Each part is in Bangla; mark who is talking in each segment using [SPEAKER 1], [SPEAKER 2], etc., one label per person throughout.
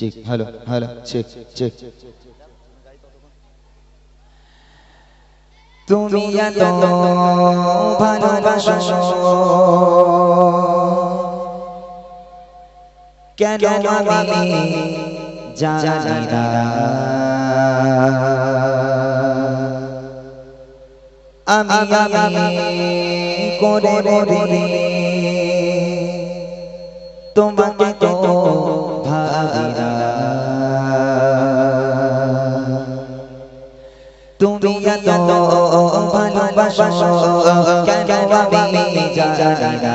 [SPEAKER 1] Check hello hello check check তুমি কেন আমি তোমাকে তো তুমি এত ভালোবাসো কেন আমি জানি না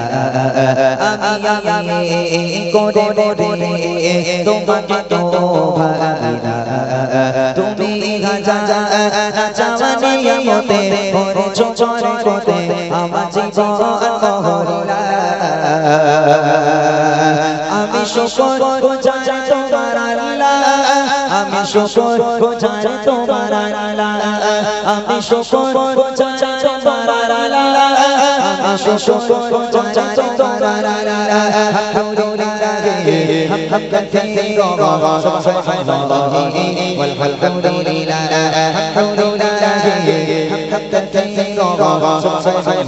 [SPEAKER 1] আমি আমি করে মরে তোমাকে তো ভাবি না তুমি গাজা মতে ভরে চোচরে কোতে আমার জীবন মহলা আমি শুকর শুকর গোজার তোমার আল্লাহ আমি শুকর গোজার তোমার আল্লাহ আমি শুকর গোজার তোমার আল্লাহ আলহামদুলিল্লাহ হাম হাম কাসীরা সুবহানাল্লাহি ওয়াল হামদুলিল্লাহ আলহামদুলিল্লাহ হাম হাম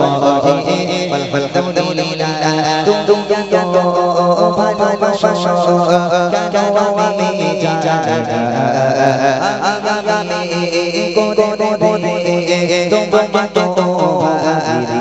[SPEAKER 1] ভালোবাসো কেন আমি আমি করে মরে তোমাকে তো আমি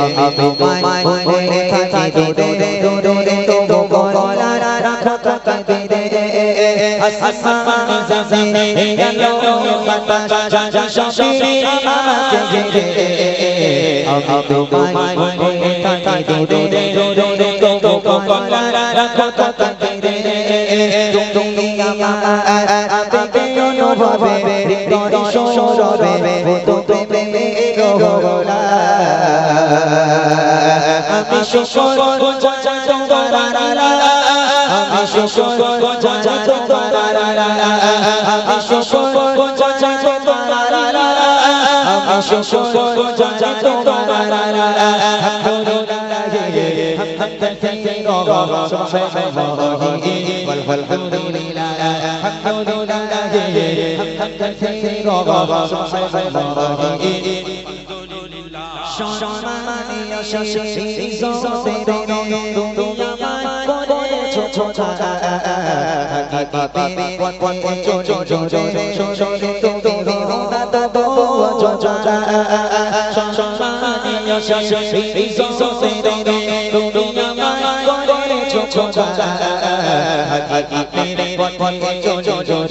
[SPEAKER 1] আমি তোমায় বলে থাকি আমি তোমায় দূরে দূরে তো তো গোলা আমি শুকর শুকর গোজা তোমার আমি শুকর শুকর গোজা তোমার আলহামদুলিল্লাহ হাম কাসীরা সুবহানাল্লাহি ওয়াল হামদুলিল্লাহ আলহামদুলিল্লাহ হাম কাসীরা সুবহানাল্লাহি সম্মানীয় শিশি জোতে তুমি আমার করেছ ছোটা হাকিতে পথে চলে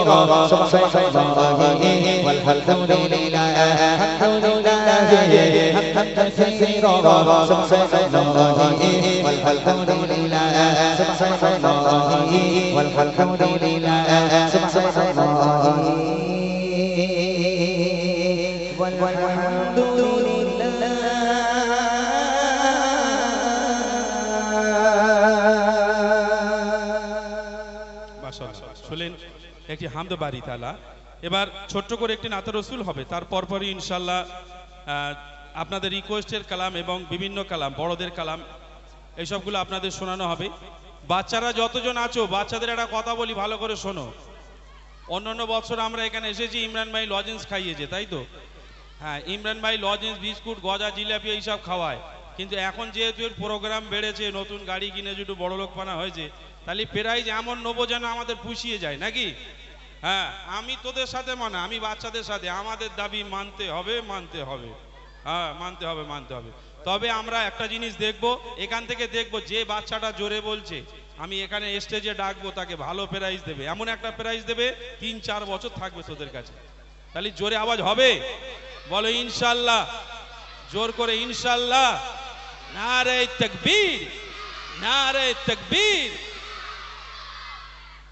[SPEAKER 1] কাসীরা সুবহানাল্লাহি ওয়াল হামদুলিল্লাহ আলহামদুলিল্লাহ হাম হাম কাসীরা সুবহানাল্লাহি ওয়াল হামদুলিল্লাহ সুবহানাল্লাহি ওয়াল হামদুলিল্লাহ সুবহানাল্লাহি
[SPEAKER 2] এটি হামদ বাড়ি তালা এবার ছোট্ট করে একটি নাতা রসুল হবে। তার পরপরই ইনশাল্লাহ আপনাদের রিকোয়েস্টের কালাম এবং বিভিন্ন কালাম, বড়দের কালাম, এইসবগুলো আপনাদের শোনানো হবে। বাচ্চারা যতজন আছো, বাচ্চাদের একটা কথা বলি, ভালো করে শোনো। অন্যান্য বছর আমরা এখানে এসেছি ইমরান ভাই লজেন্স খাইয়েছে, তাই তো? হ্যাঁ ইমরান ভাই লজেন্স বিস্কুট, গজা, জিলাপি, এইসব খাওয়ায়। কিন্তু এখন যেহেতু এর প্রোগ্রাম বেড়েছে, নতুন গাড়ি কিনে যেটু বড় লোকপানা হয়েছে, তাহলে প্রায় এমন নেব যেন আমাদের পুষিয়ে যায়, নাকি? হ্যাঁ। আমি তোদের সাথে মানে আমি বাচ্চাদের সাথে আমাদের দাবি মানতে হবে মানতে হবে। হ্যাঁ মানতে হবে মানতে হবে। তবে আমরা একটা জিনিস দেখব এখান থেকে দেখব যে বাচ্চাটা জোরে বলছে আমি এখানে স্টেজে ডাকবো তাকে ভালো প্রাইজ দেবে। এমন একটা প্রাইজ দেবে তিন চার বছর থাকবে তোদের কাছে। তাহলে জোরে আওয়াজ হবে? বলো ইনশাল্লাহ। জোর করে ইনশাল্লাহ। নারে তকবীর নারে তকবীর।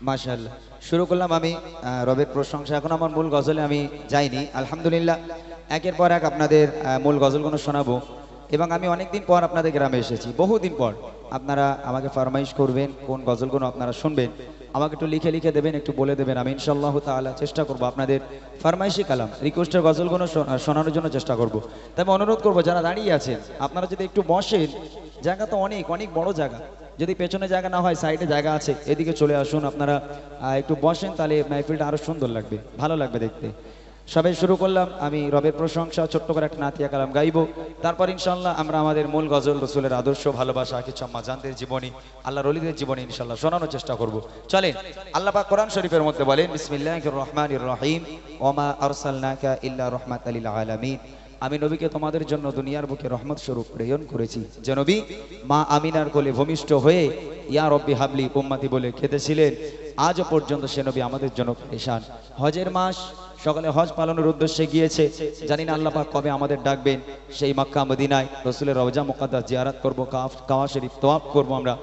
[SPEAKER 1] মাশাল্লাহ শুরু করলাম আমি রবের প্রশংসা। এখন আমার মূল গজলে আমি যাইনি। আলহামদুলিল্লাহ, একের পর এক আপনাদের মূল গজলগুলো শোনাবো। এবং আমি অনেকদিন পর আপনাদের গ্রামে এসেছি। বহুদিন পর আপনারা আমাকে ফরমাইশ করবেন, কোন গজলগুলো আপনারা শুনবেন। আমাকে একটু লিখে লিখে দেবেন, একটু বলে দেবেন। আমি ইনশাল্লাহ তাআলা চেষ্টা করব আপনাদের ফরমাইশি কালাম, রিকোয়েস্টের গজলগুলো শোনানোর জন্য চেষ্টা করব। তবে অনুরোধ করব, যারা দাঁড়িয়ে আছেন, আপনারা যদি একটু বসেন জায়গা তো অনেক অনেক বড় জায়গা। যদি পেছনে জায়গা না হয়, সাইডে জায়গা আছে, এদিকে চলে আসুন, আপনারা একটু বসেন, তাহলে মাহফিলটা আরও সুন্দর লাগবে, ভালো লাগবে দেখতে। সবাই শুরু করলাম, আমি রবের প্রশংসা, ছোট্ট করে একটা নাতিয়া কালাম গাইবো। তারপর ইনশাল্লাহ আমরা আমাদের মূল গজল, রসুলের আদর্শ, ভালোবাসা, কিছু জানদের জীবনী আল্লাহ রলিদের জীবনী ইনশাল্লাহ শোনানোর চেষ্টা করব। চলেন, আল্লাহ পাক কোরআন শরীফের মধ্যে বলেন, বিসমিল্লাহির রহমানির রহিম ওমা আরসালনাকা ইল্লা রহমাতাল লিল আলামিন। আমি নবীকে তোমাদের জন্য দুনিয়ার বুকে রহমত স্বরূপ প্রেরণ করেছি। যে নবী মা আমিনার কোলে ভূমিষ্ঠ হয়ে ইয়া রব্বি হাবলি উম্মাতি বলে খেতেছিলেন আজও পর্যন্ত সে নবী আমাদের জন্য পেশান হজের মাস, সকালে হজ পালনের উদ্দেশ্যে গিয়েছে। জানি না আল্লাহ পাক কবে আমাদের ডাকবেন। সেই মক্কা মদিনায় রসুলের রওজা মুকাদ্দাস জিয়ারাত করব, কাফ কাওয়া শরীফ তোয়াফ করব আমরা।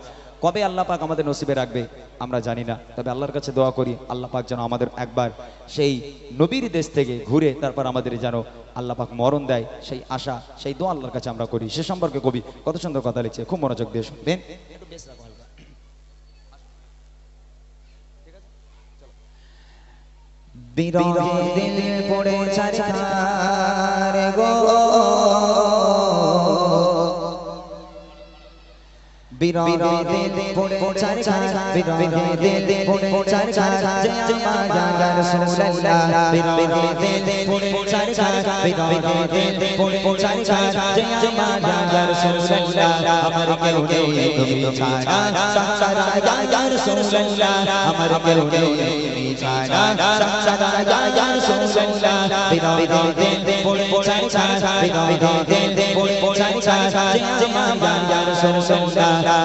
[SPEAKER 1] কবে আল্লাহ পাক আমাদের নসিবে রাখবে, আমরা জানি না। তবে আল্লাহর কাছে দোয়া করি, আল্লাহ পাক যেন আমাদের একবার সেই নবীর দেশ থেকে ঘুরে তারপর আমাদের যেন আল্লাহ পাক মরণ দেয়, সেই আশা, সেই দোয়া আল্লাহর কাছে আমরা করি। সে সম্পর্কে কবি কত সুন্দর কথা লিখছে, খুব মনোযোগ দিয়ে শুনবেন। বিরহে দিল পড়ে চারখার গো। বিরহে দিল পড়ে চারখার বিরহে দিল পড়ে চারখার জয় মায়া রাসূলুল্লাহ বিরহে দিল পড়ে চারখার বিরহে দিল পড়ে চারখার জয় মায়া রাসূলুল্লাহ আমার কেউ নেই তুমি ছাড়া সারা ইয়া রাসূলুল্লাহ আমার কেউ নেই তুমি ছাড়া সারা ইয়া রাসূলুল্লাহ বিরহে দিল পড়ে চারখার বিরহে দিল পড়ে চারখার জয় মায়া রাসূলুল্লাহ বিরহে দিল পড়ে চারখার জয় মায়া রাসূলুল্লাহ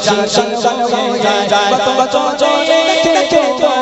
[SPEAKER 1] শিকার হয়ে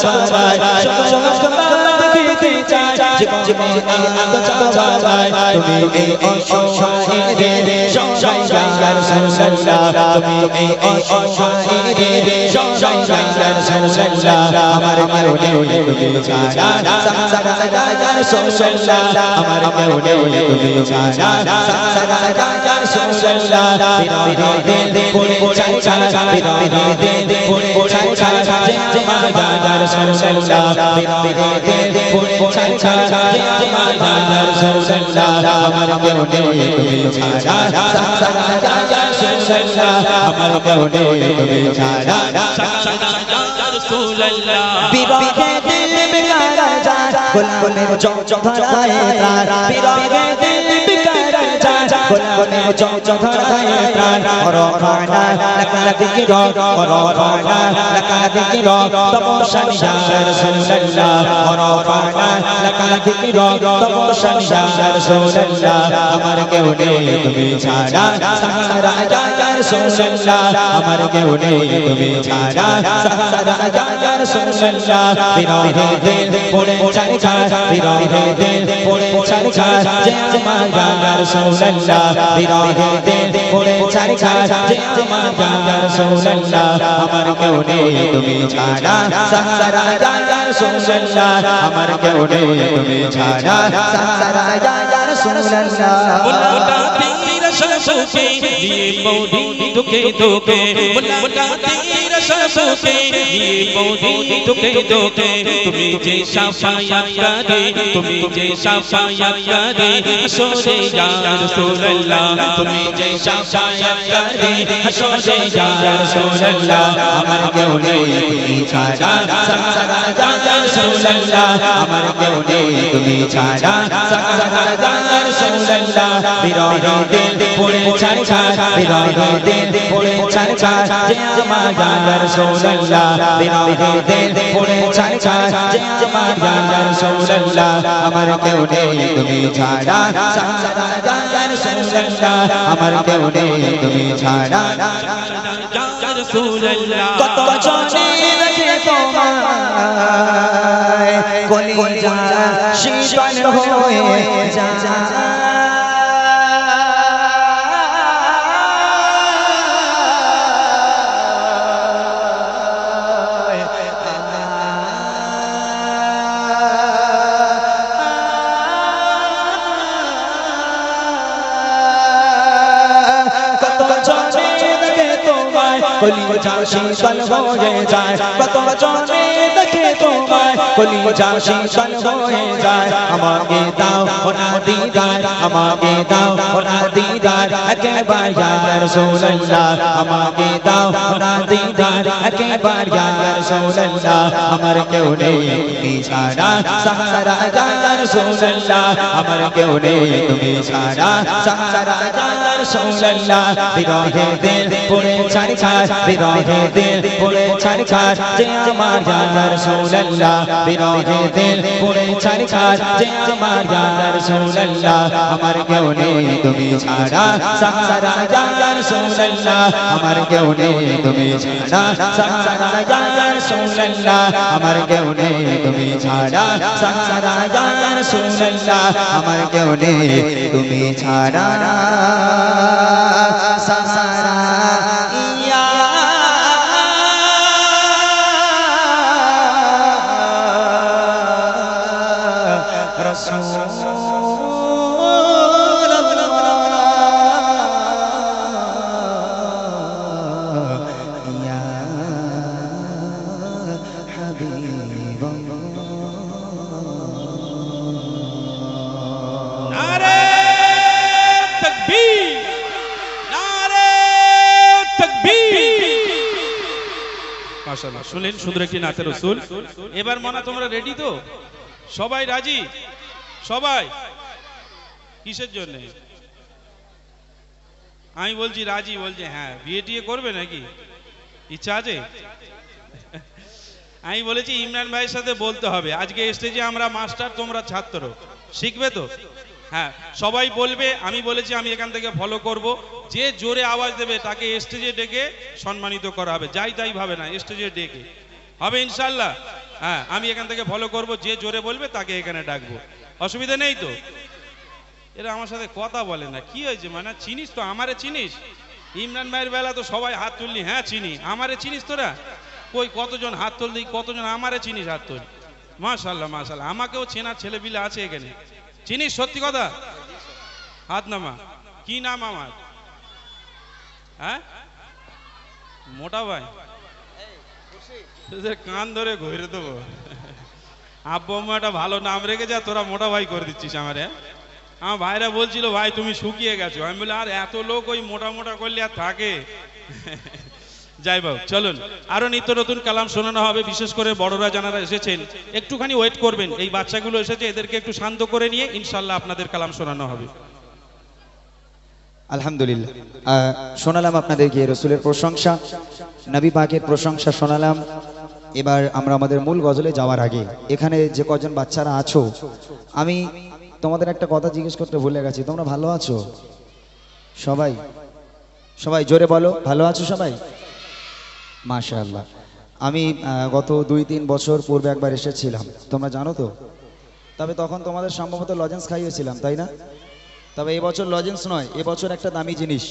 [SPEAKER 1] ছায় তুমি এই অসহায়দের সংসার রাসূলুল্লাহ তুমি এই অসহায়দের সংসার রাসূলুল্লাহ আমার কেউ নেই তুমি ছাড়া সংসার রাসূলুল্লাহ আমার কেউ নেই তুমি ছাড়া সংসার রাসূলুল্লাহ বিরোধী পড়ে ছাড়া বিরোধী পড়ে ছাড়া আমার রাসূলুল্লাহ বিরোধী পড়ে ছাড়া আমার রাসূলুল্লাহ আমার কেউ নেই তুমি ছাড়া সংসার রাসূলুল্লাহ আমার কেউ নেই তুমি ছাড়া বিরহে দিল বিকার যায় গোলামের চঞ্চ ধরায় প্রাণ বিরহে দিল বিকার যায় গোলামের চঞ্চ ধরায় প্রাণ অরখানা লাকা দিকির অরখানা লাকা দিকির তপসান শাহ রাসূলুল্লাহ অরখানা আমার কেউ নেই তুমি ছাড়া সাহারা জাগার রাসূলুল্লাহ আমার কেউ নেই তুমি ছাড়া সাহারা জাগার রাসূলুল্লাহ বিরহে দিল পড়ে ছাড় ছাড় বিরহে দিল পড়ে ছাড় ছাড় যে আমার জাগার রাসূলুল্লাহ বিরহে দিল পড়ে ছাড় ছাড় যে আমার জাগার রাসূলুল্লাহ আমার কেউ নেই তুমি ছাড়া সাহারা জাগার রাসূলুল্লাহ আমার কেউ নেই তুমি ছাড়া সাহারা জাগার রাসূলুল্লাহ
[SPEAKER 2] দিয়ে বৌদি দুঃখে দুঃখে মুলাকা তেরা শাশুকে দিয়ে বৌদি দুঃখে দুঃখে তুমি যে সাফায়াত করে তুমি যে সাফায়াত করে হাসরে ইয়া রাসূলুল্লাহ তুমি যে সাফায়াত করে হাসরে ইয়া রাসূলুল্লাহ
[SPEAKER 1] আমার কেউ নেই তুমি ছাড়া সাহারা জাগার রাসূলুল্লাহ আমার কেউ নেই তুমি ছাড়া সাহারা জাগার রাসূলুল্লাহ বিরহে দিল পড়ে ছাড় ছাড় বিরহে দিল পড়ে ছাড় ছাড় যে আমার রাসূলুল্লাহ বিরহে দিল পড়ে ছাড় ছাড় যে আমার জাগার রাসূলুল্লাহ আমার কেউ নেই তুমি ছাড়া। সাহারা রাসূলুল্লাহ আমার কেউ নেই তুমি ছাড়া।
[SPEAKER 2] ইয়া রাসূলুল্লাহ
[SPEAKER 1] কত জনে দেখে তোমায় কলিজা শীতল হয়ে কত তোমায় কলিজা শীতল হয়ে যায় কত জনে দেখে তোমায় কলিজা শীতল হয়ে যায় আমাকে দাও ওনা দিদার আমাকে দাও ওনা দিদার একেবার ইয়া রাসূলুল্লাহ আমাকে দাও ওনা দিদার একেবার ইয়া রাসূলুল্লাহ আমার কেউ নেই তুমি ছাড়া সাহারা ইয়া রাসূলুল্লাহ আমার কেউ নেই তুমি ছাড়া সাহারা ইয়া রাসূলুল্লাহ বিরহে দিল পড়ে ছাড় ছাড় বিরহে দিল পড়ে ছাড় ছাড় যে আমার ইয়া রাসূলুল্লাহ বিরহে দিল পড়ে ছাড় ছাড় যে আমার ইয়া রাসূলুল্লাহ আমার কেউ নেই তুমি ছাড়া সাহারা ইয়া রাসূলুল্লাহ আমার কেউ নেই তুমি ছাড়া। সাহারা
[SPEAKER 2] শুনলেন, সুন্দর একটি নাতের রসুল। এবার মনে, তোমরা রেডি তো? সবাই রাজি? সবাই? কিসের জন্য? আমি বলছি রাজি, বলছে হ্যাঁ বিয়ে টিয়ে করবে নাকি? ইচ্ছা আছে? আমি বলেছি, ইমরান ভাইয়ের সাথে বলতে হবে। আজকে স্টেজে আমরা মাস্টার তোমরা ছাত্র। শিখবে তো? হ্যাঁ সবাই বলবে, আমি বলেছি, আমি এখান থেকে ফলো করব। যে জোরে আওয়াজ দেবে, তাকে স্টেজে ডেকে সম্মানিত করা হবে। যাই তাই ভাবে না স্টেজে ডেকে। হবে ইনশাল্লাহ হ্যাঁ আমি এখান থেকে ফলো করব, যে জোরে বলবে, তাকে এখানে ডাকবো। অসুবিধা নেই তো? এরা আমার সাথে কথা বলে না। কি হয়েছে মানে চিনিস তো, আমারে চিনিস? ইমরান ভাইয়ের বেলা তো সবাই হাত তুললি হ্যাঁ চিনি। আমারে চিনিস তোরা? কই, কতজন হাত তুললি, কতজন আমারে চিনিস হাত তুল? মাশাল্লাহ মাশাল্লাহ আমাকেও চেনার ছেলেপিলে আছে এখানে। চিনিস সত্যি কথা? হাত নামা। কি নাম আমার? হ্যাঁ? মোটা ভাই। কান ধরে ঘুরে দেবো। আব্বু একটা ভালো নাম রেখে যা তোরা মোটা ভাই করে দিচ্ছিস আমারে আমার ভাইরা বলছিল, ভাই, তুমি শুকিয়ে গেছো। আমি বলি আর এত লোক ওই মোটা মোটা করলে আর থাকে? যাই বাবু চলুন। আরও নিত্য নতুন কালাম শোনানো হবে, বিশেষ করে বড়রা যারা এসেছেন। একটুখানি ওয়েট করবেন। এই বাচ্চাগুলো এসেছে, এদেরকে একটু শান্ত করে নিয়ে ইনশাল্লাহ আপনাদের কালাম শোনানো হবে।
[SPEAKER 3] আলহামদুলিল্লাহ। শোনালাম আপনাদের গিয়ে রসুলের প্রশংসা, নবী পাকের প্রশংসা শোনালাম। এবার আমরা আমাদের মূল গজলে যাওয়ার আগে, এখানে যে কজন বাচ্চারা আছো, আমি তোমাদের একটা কথা জিজ্ঞেস করতে ভুলে গেছি। তোমরা ভালো আছো? সবাই? সবাই জোরে বলো, ভালো আছো সবাই? মাশাআল্লাহ। আমি গত দুই তিন বছর পূর্বে একবার এসেছিলাম। তোমরা জানো তো? তবে তখন তোমাদের সম্ভবত লজেন্স খাইয়েছিলাম, তাই না? তবে এবছর লজেন্স নয় এবছর একটা দামি জিনিস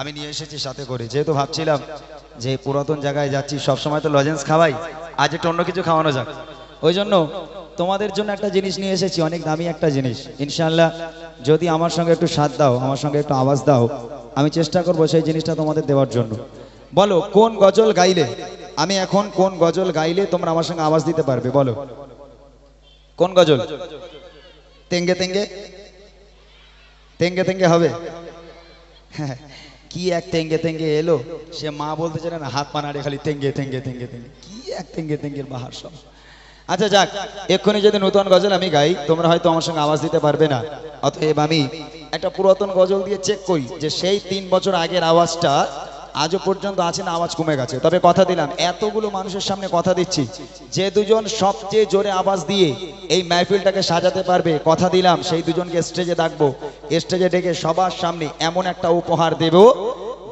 [SPEAKER 3] আমি নিয়ে এসেছি সাথে করে। যেহেতু ভাবছিলাম যে পুরাতন জায়গায় যাচ্ছি, সবসময় তো লজেন্স খাওয়াই, আজ একটু অন্য কিছু খাওয়ানো যাক। ওই জন্য তোমাদের জন্য একটা জিনিস নিয়ে এসেছি, অনেক দামি একটা জিনিস। ইনশাল্লাহ যদি আমার সঙ্গে একটু সাথ দাও, আমার সঙ্গে একটু আওয়াজ দাও, আমি চেষ্টা করব সেই জিনিসটা তোমাদের দেওয়ার জন্য। বলো, কোন গজল গাইলে? আমি এখন কোন গজল গাইলে তোমরা আমার সঙ্গে আওয়াজ দিতে পারবে? বলো। কোন গজল? তেঙ্গে তেঙ্গে? তেঙ্গে তেঙ্গে হবে? কি এক তেঙ্গে তেঙ্গে এলো? সে মা বলতে চায় না, হাত পানাড়ে খালি তেঙ্গে তেঙ্গে তেঙ্গে তেঙ্গে। কি এক তেঙ্গে তেঙ্গের বাহার সব। আচ্ছা যাক, এক্ষুনি যদি নতুন গজল আমি গাই, তোমরা হয়তো আমার সঙ্গে আওয়াজ দিতে পারবে না। অতএব আমি একটা পুরাতন গজল দিয়ে চেক করি যে সেই তিন বছর আগের আওয়াজটা আজও পর্যন্ত আছে না, আওয়াজ কমে গেছে। তবে কথা দিলাম, এতগুলো মানুষের সামনে কথা দিচ্ছি। যে দুজন সবচেয়ে জোরে আওয়াজ দিয়ে এই মাহফিলটাকে সাজাতে পারবে, কথা দিলাম, সেই দুজনকে স্টেজে ডাকবো। স্টেজে ডেকে সবার সামনে এমন একটা উপহার দেব,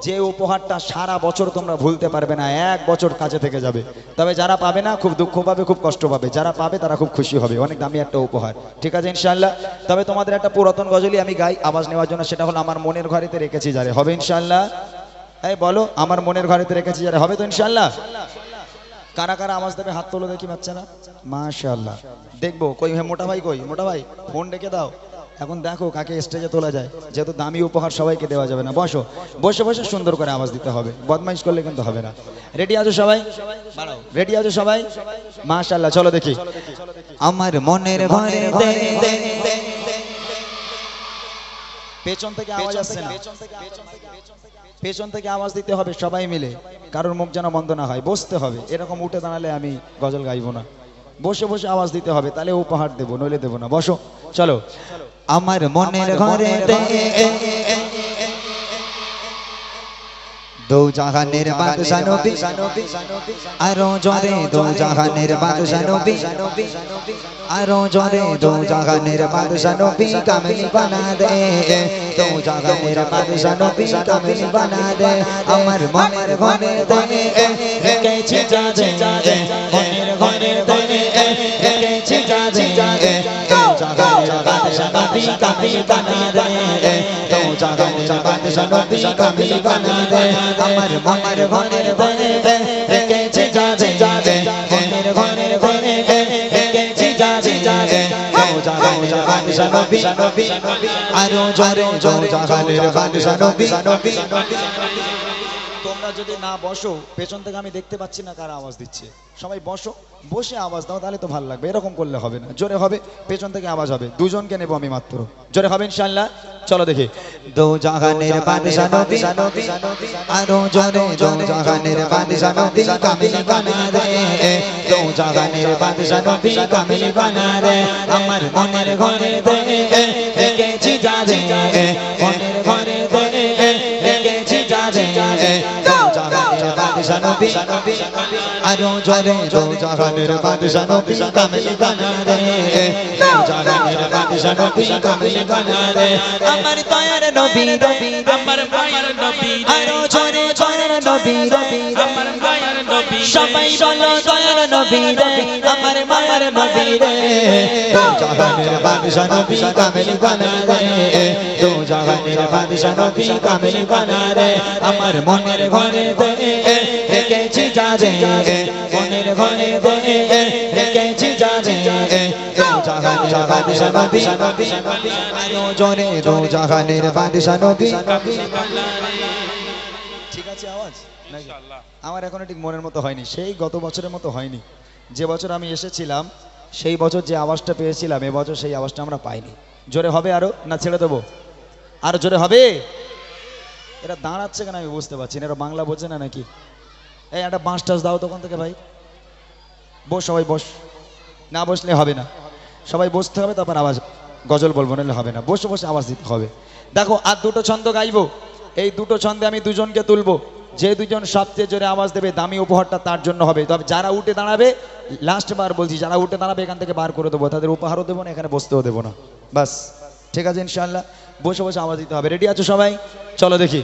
[SPEAKER 3] যে উপহারটা সারা বছর তোমরা ভুলতে পারবে না, এক বছর কাছে থেকে যাবে। তবে যারা পাবে না, খুব দুঃখ পাবে, খুব কষ্ট পাবে। যারা পাবে, তারা খুব খুশি হবে। অনেক দামি একটা উপহার। ঠিক আছে ইনশাল্লাহ তবে তোমাদের একটা পুরাতন গজলই আমি গাই, আওয়াজ নেওয়ার জন্য সেটা হলো আমার মনের ঘরেতে রেখেছি, যারে হবে ইনশাল্লাহ এই বলো আমার মনের ঘরেতে রেখেছি যারে হবে তো ইনশাল্লাহ কারা কারা আওয়াজ দেবে হাত তোলো দেখি বাচ্চারা? মাশাআল্লাহ। দেখব কই হে মোটা ভাই কই? মোটা ভাই ফোন ডেকে দাও। এখন দেখো কাকে স্টেজে তোলা যায়। যেহেতু দামি উপহার সবাইকে দেওয়া যাবে না। বসো বসে বসে সুন্দর করে আওয়াজ দিতে হবে। বদমাইশ করলে কিন্তু হবে না। রেডি আছো সবাই? রেডি আছো সবাই? মাশাআল্লাহ চলো দেখি। আমার মনের ঘরে পেছন থেকে আওয়াজ আসছে না। পেছন থেকে আওয়াজ দিতে হবে সবাই মিলে। কারোর মুখ যেন বন্ধ না হয়। বসতে হবে। এরকম উঠে দাঁড়ালে আমি গজল গাইব না। বসে বসে আওয়াজ দিতে হবে। তাহলে উপহার দেবো নইলে দেবো না। বসো চলো। আমার মনের ঘরে দো জাহানের বাদশা নবী আরও জরে দো জাহানের বাদশা নবী আরও জরে দো জাহানের বাদশা নবী কামিল বানা দে। দো জাহানের বাদশা নবী কামিল বানা দে। আমার মনের ঘরে দে রেখেছি যাজে যাজে মনের ঘরে দে রেখেছি যাজে যাজে নবী কামিল বানা দে দো জাহানের বাদশা নবী কামিল বানা দে আমার মনের ঘরে দে রেখেছি যাজে যাজে মনের ঘরে দে রেখেছি বাদশা নবী আরও জরে জরে জাহানের বাদশা নবী তোমরা যদি না বসো, পেছন থেকে আমি দেখতে পাচ্ছি না কারা আওয়াজ দিচ্ছে। সবাই বসো, বসে আওয়াজ দাও, তাহলে তো ভালো লাগবে। এরকম করলে হবে না। জোরে হবে, পেছন থেকে আওয়াজ হবে। দুজনকে নেব আমি মাত্র। জোরে হবে ইনশাআল্লাহ। চলো দেখি। আমার মনের ঘরে দে। ঘরে বাদশা নবী আরও জোরে জাহানের বাদশা নবী কামিল বানা দো জাহানের বাদশা নবী কামিল বানা দে আমার দয়ার নবী নবী
[SPEAKER 2] আমার মায়ের নবী
[SPEAKER 3] আরও জোরে
[SPEAKER 1] রে
[SPEAKER 2] রে
[SPEAKER 1] রে রে
[SPEAKER 3] রে
[SPEAKER 1] মনের ঘরে মনের ঘরে রেখেছি
[SPEAKER 3] জাহানের বাদশা নবী ঠিক আছে আওয়াজ? আমার এখনও ঠিক মনের মতো হয়নি সেই গত বছরের মতো হয়নি। যে বছর আমি এসেছিলাম সেই বছর যে আওয়াজটা পেয়েছিলাম এবছর সেই আওয়াজটা আমরা পাইনি। জোরে হবে আরও? না ছেড়ে দেবো? আরও জোরে হবে? এরা দাঁড়াচ্ছে কেন আমি বুঝতে পারছি না এরা বাংলা বোঝে না নাকি? এই একটা বাঁশ টাস দাও তখন থেকে ভাই। বস সবাই বস। না বসলে হবে না। সবাই বসতে হবে, তারপর আওয়াজ, গজল বলব, নাহলে হবে না। বসে বসে আওয়াজ দিতে হবে। দেখো, আর দুটো ছন্দ গাইবো। এই দুটো ছন্দে আমি দুজনকে তুলবো। যে দুজন সবচেয়ে জোরে আওয়াজ দেবে, দামি উপহারটা তার জন্য হবে। তবে যারা উঠে দাঁড়াবে লাস্ট বার বলছি, যারা উঠে দাঁড়াবে, এখান থেকে বার করে দেবো। তাদের উপহারও দেবো না, এখানে বসতেও দেবো না। বাস, ঠিক আছে ইনশাল্লাহ বসে বসে আওয়াজ দিতে হবে। রেডি আছো সবাই? চলো দেখি।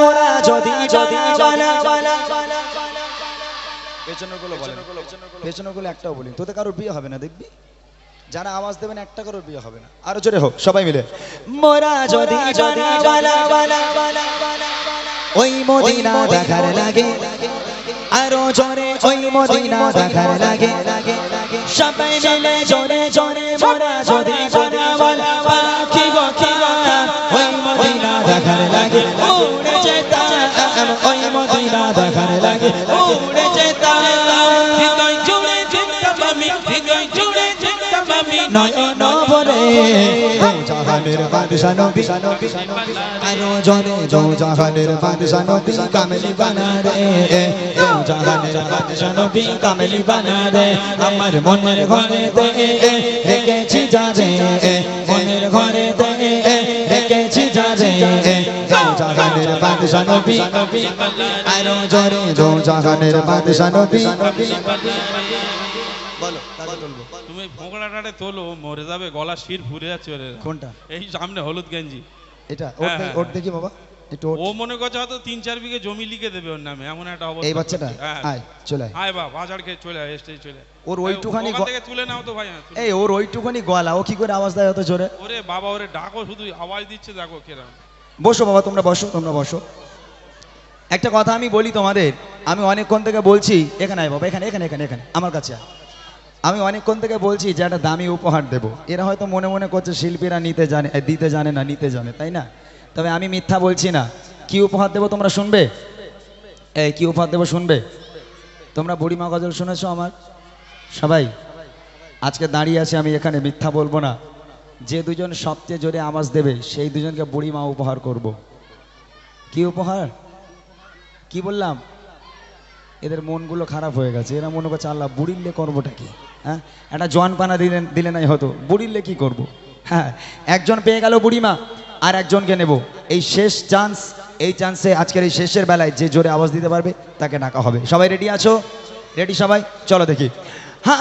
[SPEAKER 1] মোরা যদি যদি বলা বলা
[SPEAKER 3] পেছনেরগুলো বলেন। পেছনের একটাও বলি। তোদের কারোর বিয়ে হবে না দেখবি? যারা আওয়াজ দেবেন একটা কারোর বিয়ে হবে না। আরও জোরে হোক সবাই মিলে।
[SPEAKER 1] মোরা যদি যদি ওই মদিনা দেখার লাগে। আরও জোরে ওই মদিনা দেখার লাগে। সবাই মিলে জোরে জোরে মোরা যদি
[SPEAKER 3] জাহানের বাদশা নবী,
[SPEAKER 1] আরও জোরে
[SPEAKER 3] জো জাহানের বাদশা নবী কামেলি বানা রে জো জাহানের বাদশা নবী কামেলি বানা রে
[SPEAKER 1] আমার মনের ঘরে দে রেখেছি যা রে মনের ঘরে দে রেখেছি যা রে
[SPEAKER 3] জাহানের বাদশা নবী,
[SPEAKER 1] আরও জোরে
[SPEAKER 3] জো জাহানের বাদশা নবী। বলো তুলবো।
[SPEAKER 2] তুমি ফোঁকড়াটারে তোলো মরে যাবে গলা শির ফুরে যাচ্ছে
[SPEAKER 3] কোনটা?
[SPEAKER 2] এই সামনে হলুদ গেঞ্জি।
[SPEAKER 3] এটা ওর
[SPEAKER 2] হ্যাঁ,
[SPEAKER 3] দেখি-
[SPEAKER 2] হ্যাঁ,
[SPEAKER 3] ওর দেখি বাবা
[SPEAKER 2] ও মনে করছে হয়তো তিন চার বিঘে জমি লিখে দেবে ওর নামে এমন একটা অবস্থা।
[SPEAKER 3] এই বাচ্চাটা?
[SPEAKER 2] হ্যাঁ
[SPEAKER 3] আয় চলে আয়।
[SPEAKER 2] বাবা বাজার খেয়ে চলে আয় স্টেজ চলে
[SPEAKER 3] ওর ওইটুখানি
[SPEAKER 2] থেকে তুলে নাও তো ভাই হ্যাঁ,
[SPEAKER 3] এই ওর ওইটুখানি গলা ও কি করে আওয়াজ দেয় অত জোরে?
[SPEAKER 2] ওরে বাবা ওরে ডাকো শুধু আওয়াজ দিচ্ছে দেখো কেরাম।
[SPEAKER 3] বসো বাবা তোমরা বসো তোমরা বসো। একটা কথা আমি বলি তোমাদের আমি অনেকক্ষণ থেকে বলছি এখানে আয় বাবা এখানে এখানে এখানে এখানে আমার কাছে আয়। আমি অনেকক্ষণ থেকে বলছি, যে একটা দামি উপহার দেবো। এরা হয়তো মনে মনে করছে, শিল্পীরা নিতে জানে দিতে জানে না, নিতে জানে, তাই না? তবে আমি মিথ্যা বলছি না। কি উপহার দেবো তোমরা শুনবে? এই, কি উপহার দেবো শুনবে? তোমরা বুড়িমা গজল শুনেছো আমার? সবাই? আজকে দাঁড়িয়ে আছি আমি এখানে, মিথ্যা বলব না। যে দুজন সবচেয়ে জোরে আওয়াজ দেবে, সেই দুজনকে বুড়িমা উপহার করব। কি উপহার? কি বললাম? এদের মনগুলো খারাপ হয়ে গেছে। এরা মনে করছে, আল্লাহ, বুড়িল্লে করবোটা কি? হ্যাঁ? একটা জোয়ান পানা দিলেন দিলে নাই হতো বুড়িল্লে কি করব? হ্যাঁ? একজন পেয়ে গেল বুড়িমা, আর একজনকে নেব। এই শেষ চান্স এই চান্সে আজকের এই শেষের বেলায় যে জোরে আওয়াজ দিতে পারবে, তাকে ডাকা হবে। সবাই রেডি আছো? রেডি সবাই? চলো দেখি। হ্যাঁ